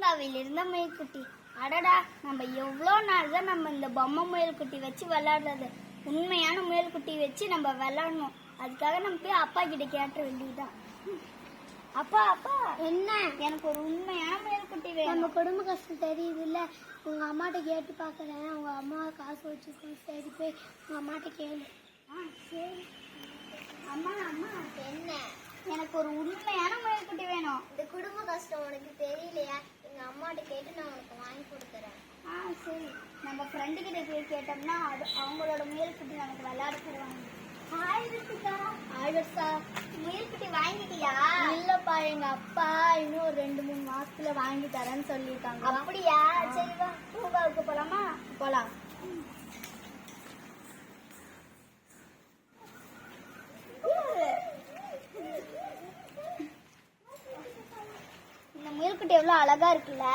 பூங்காவில் இருந்த முயல்குட்டி அடடா நம்ம எவ்வளோ நாள் தான் நம்ம இந்த பொம்மை முயல்குட்டி வச்சு விளையாடுறது உண்மையான முயல்குட்டி வச்சு நம்ம விளையாடணும் அதுக்காக நம்ம போய் அப்பா கிட்ட கேட்ட வேண்டியதுதான். அப்பா அப்பா என்ன? எனக்கு ஒரு உண்மையான முயல்குட்டி நம்ம வேணும் குடும்ப கஷ்டம் தெரியுது இல்ல உங்க அம்மாட்ட கேட்டு பாக்குறேன் உங்க அம்மா காசு வச்சுக்கோங்க சரி போய் உங்க அம்மாட்ட கேளு. ஆ சரி. அம்மா அம்மா என்ன? எனக்கு ஒரு உண்மையான முயல்குட்டி வேணும். இந்த குடும்ப கஷ்டம் உனக்கு தெரியலையா? எங்க அம்மாட்ட கேட்டு நான் உனக்கு வாங்கி கொடுக்குறேன். ஆ சரி. நம்ம ஃப்ரெண்டு கிட்ட போய் கேட்டோம்னா அது அவங்களோட முயல்குட்டி நமக்கு விளையாட தருவாங்க. ஹாய் ரித்திகா. ஹாய் வர்ஷா. முயல்குட்டி வாங்கிட்டியா? இல்லப்பா எங்க அப்பா இன்னும் ஒரு ரெண்டு மூணு மாசத்துல வாங்கி தரேன்னு சொல்லியிருக்காங்க. அப்படியா? சரி வா. பூங்காவுக்கு போலாமா? போலாம். இந்த எவ்வளோ எவ்வளவு அழகா இருக்குல்ல?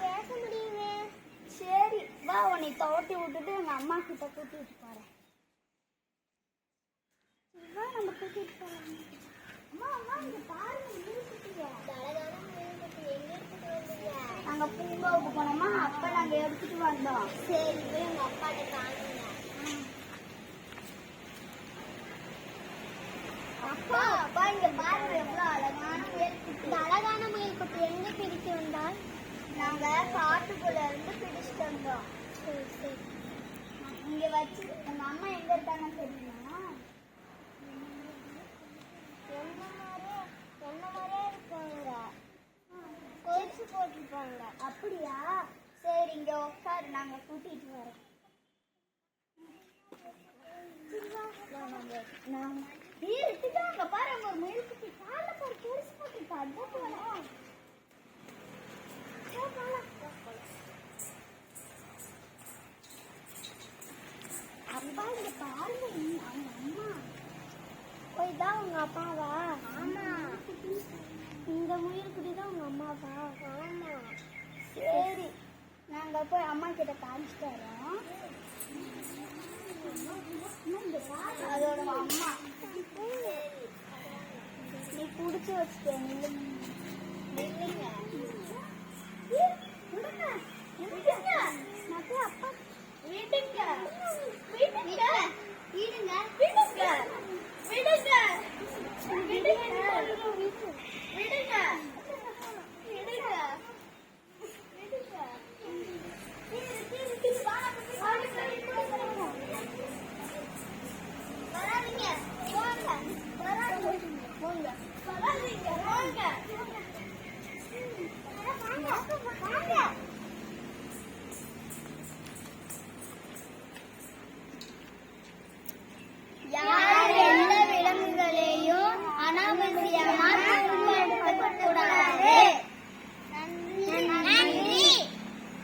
பேச சரி வா உன்னை தோட்டி விட்டுட்டு எங்க அம்மா கிட்ட கூட்டிட்டு போறேன். நம்ம கூட்டிட்டு போறோம் அம்மா அம்மா இங்க பாருங்க நாங்க பூங்காவுக்கு போனோமா அப்ப நாங்க எடுத்துட்டு வந்தோம். சரி போய் அப்பாட்ட காணுங்க. அப்பா அப்பா இங்க பாருங்க எவ்வளவு அழகான முயல்குட்டி இந்த அழகான முயல் குட்டி எங்க பிடித்து வந்தால் நாங்க காட்டுக்குள்ள இருந்து பிடிச்சிட்டு வந்தோம். சரி சரி. இங்க வச்சு உங்க அம்மா எங்க இருக்காங்க தெரியுமா? என்ன மாதிரியே என்ன மாதிரியே இருப்பாங்க கொலுசு போட்டிருப்பாங்க. அப்படியா? சரி இங்க உட்காரு நாங்க கூட்டிட்டு வரோம். நாங்க ஏய், ரித்திகா, அங்க பாரு அங்க ஒரு முயல்குட்டி கால்ல பாரு கொலுசு போட்டிருக்கா அதான் போலாம் வா, போலாம். அப்பா அம்மா தான் உங்க அப்பாவா ஆமா இந்த முயல் தான் உங்க அம்மாவா ஆமா சரி நாங்க போய் அம்மா கிட்ட காமிச்சிட்டு வரோம் அதோட அம்மா நீ குடிச்சு வச்சுக்க நில்லுங்க